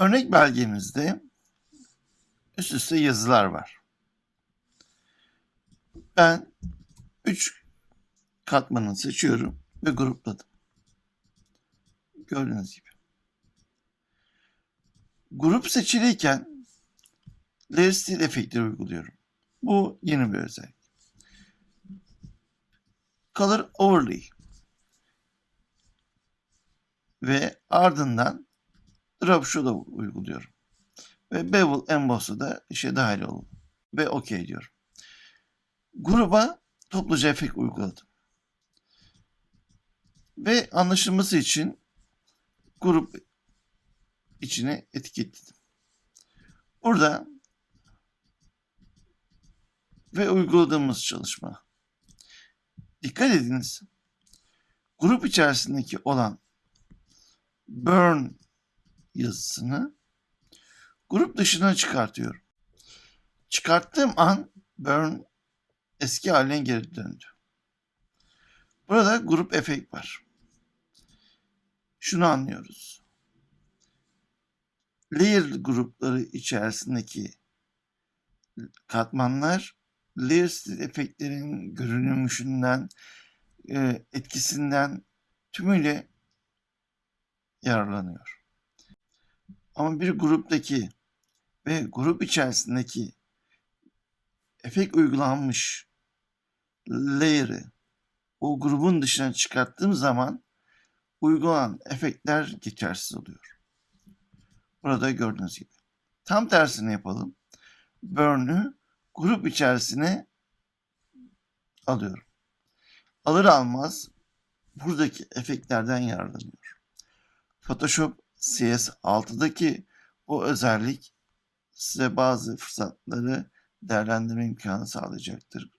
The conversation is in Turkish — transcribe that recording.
Örnek belgemizde üst üste yazılar var. Ben 3 katmanını seçiyorum ve grupladım. Gördüğünüz gibi. Grup seçiliyken layer style efektleri uyguluyorum. Bu yeni bir özellik. Color Overlay ve ardından Drop Shadow uyguluyorum. Ve Bevel Emboss'u da işe dahil oldum. Ve OK diyorum. Gruba topluca efekt uyguladım. Ve anlaşılması için grup içine etiketledim. Burada ve uyguladığımız çalışma. Dikkat ediniz. Grup içerisindeki olan burn yazısını grup dışına çıkartıyorum. Çıkarttığım an burn eski haline geri döndü. Burada grup efekt var. Şunu anlıyoruz. Layer grupları içerisindeki katmanlar layer style efektlerin görünümüşünden, e, etkisinden tümüyle yararlanıyor. Ama bir gruptaki ve grup içerisindeki efekt uygulanmış layer'ı o grubun dışına çıkarttığım zaman uygulanan efektler geçersiz oluyor. Burada gördüğünüz gibi. Tam tersini yapalım. Burn'ü grup içerisine alıyorum. Alır almaz buradaki efektlerden yararlanıyor. Photoshop CS6'daki bu özellik size bazı fırsatları değerlendirme imkanı sağlayacaktır.